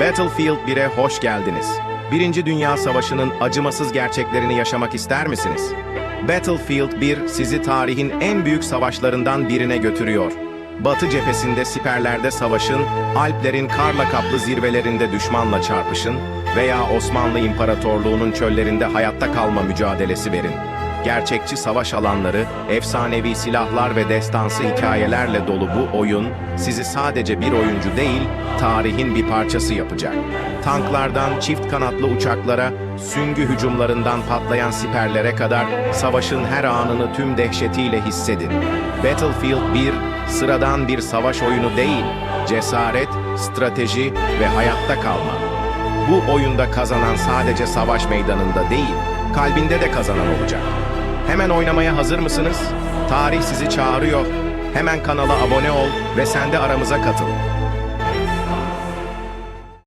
Battlefield 1'e hoş geldiniz. Birinci Dünya Savaşı'nın acımasız gerçeklerini yaşamak ister misiniz? Battlefield 1 sizi tarihin en büyük savaşlarından birine götürüyor. Batı cephesinde siperlerde savaşın, Alplerin karla kaplı zirvelerinde düşmanla çarpışın veya Osmanlı İmparatorluğu'nun çöllerinde hayatta kalma mücadelesi verin. Gerçekçi savaş alanları, efsanevi silahlar ve destansı hikayelerle dolu bu oyun, sizi sadece bir oyuncu değil, tarihin bir parçası yapacak. Tanklardan çift kanatlı uçaklara, süngü hücumlarından patlayan siperlere kadar savaşın her anını tüm dehşetiyle hissedin. Battlefield 1, sıradan bir savaş oyunu değil, cesaret, strateji ve hayatta kalma. Bu oyunda kazanan sadece savaş meydanında değil, kalbinde de kazanan olacak. Hemen oynamaya hazır mısınız? Tarih sizi çağırıyor. Hemen kanala abone ol ve sen de aramıza katıl.